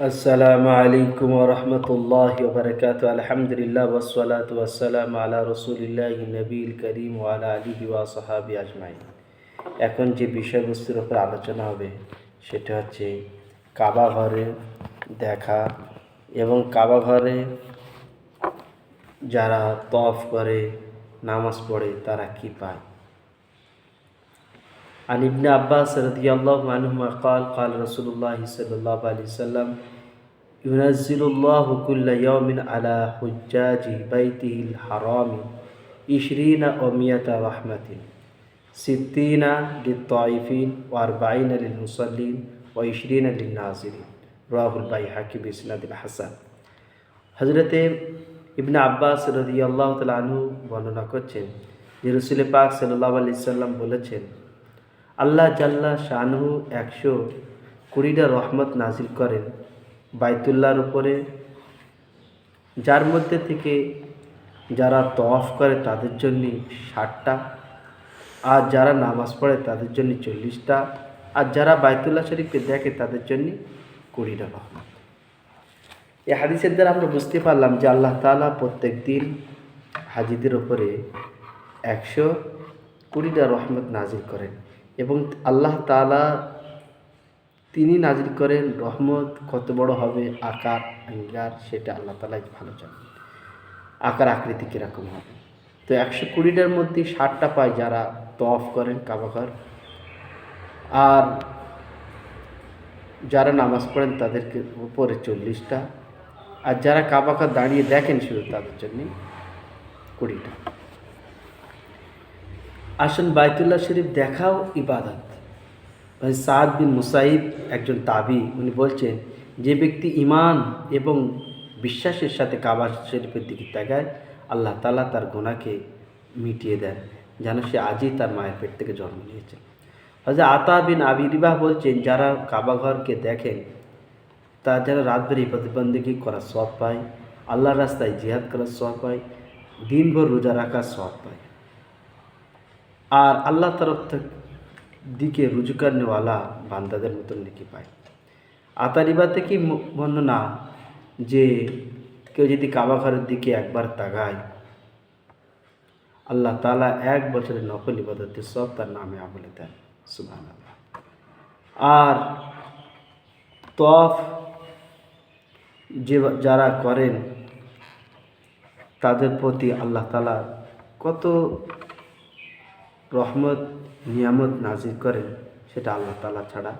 আসসালামু আলাইকুম রহমতুল্লাহ বরকাত আলহামদুলিল্লাহ ওসলাত ওয়াসালাম আলা রসুলিল্লাহ নবীল করিম ওয়ালা আলী ওয়া সাহাবি আজমাই এখন যে বিষয়বস্তুর ওপর আলোচনা হবে, সেটা হচ্ছে কাবা ঘরে দেখা এবং কাবা ঘরে যারা তফ করে, নামাজ পড়ে, তারা কি পায়? عن ابن عباس رضي الله عنهما قال قال رسول الله صلى الله عليه وسلم ينزل الله كل يوم على حجاج بيته الحرام عشرين ومئة رحمة ستين للطائفين وأربعين للمصلين وعشرين للناظرين رواه البيهقي بإسناد حسن হজরতে ইবনে আব্বাস রদি আল্লাহ আনহু বর্ণনা করছেন যে রসুল পাক সাল্লাহ আলি সাল্লাম বলেছেন আল্লাহ জাল্লা শাহনহু একশো কুড়িটা রহমত নাজিল করেন। বাইতুল্লাহর উপরে যার মধ্যে থেকে যারা তফ করে তাদের জন্য ষাটটা, আর যারা নামাজ পড়ে তাদের জন্য চল্লিশটা, আর যারা বাইতুল্লাহ শরীফকে দেখে তাদের জন্য কুড়িটা রহমত। এই হাদিসের দ্বারা আমরা বুঝতে পারলাম যে আল্লাহ তালা প্রত্যেক দিন হাজিদের ওপরে একশো কুড়িটা রহমত নাজিল করেন। এবং আল্লাহ তালা তিনি নাজির করেন রহমত কত বড় হবে, আকার, আঙ্গার, সেটা আল্লাহ তালাই ভালো জানেন। আকার আকৃতি কীরকম হবে? তো একশো কুড়িটার মধ্যে ষাটটা পায় যারা তফ করেন কাবাঘর আর যারা নামাজ পড়েন তাদেরকে উপরে চল্লিশটা। আর যারা কাবাঘর দাঁড়িয়ে দেখেন শুধু তাদের জন্য কুড়িটা। আসুন বাইতুল্লাহ শরীফ দেখাও ইবাদত। ভাই সাদ বিন মুসাইব একজন তাবি, উনি বলছেন, যে ব্যক্তি ইমান এবং বিশ্বাসের সাথে কাবা শরীফের দিকে তাকায়, আল্লাহ তালা তার গোনাকে মিটিয়ে দেন, যেন সে আজই তার মায়ের পেট থেকে জন্ম নিয়েছে। হজরত আতা বিন আবিরিবাহ বলছেন, যারা কাবাঘরকে দেখেন তা যারা রাতভর ইবাদতবন্দিগি করার সব পায়, আল্লাহর রাস্তায় জিহাদ করার সব পায়, দিনভর রোজা রাখার সব পায়। আর আল্লাহ তরফ দিকে রুজু করনেওয়ালা বান্দাদের মতন নাকি পায়। আতারিবা থেকে বর্ণনা যে কেউ যদি কাবা ঘরের দিকে একবার তাকায়, আল্লাহ তালা এক বছরের নকল ইবাদতে সব তার নামে আমলে দেন সুবাহ আর তফ যে যারা করেন, তাদের প্রতি আল্লাহ তালা কত রহমত, নিয়ামত নাজির করেন, সেটা আল্লাহ তালা ছাড়া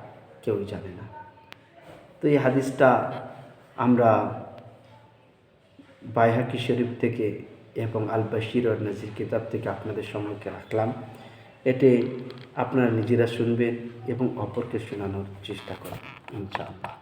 কেউই জানে না। তো এই হাদিসটা আমরা বাইহাকি শরীফ থেকে এবং আল বাশির আর নাজির কিতাব থেকে আপনাদের সম্মুখে রাখলাম। এতে আপনারা নিজেরা শুনবেন এবং অপরকে শোনানোর চেষ্টা করেন ইনশাআল্লাহ।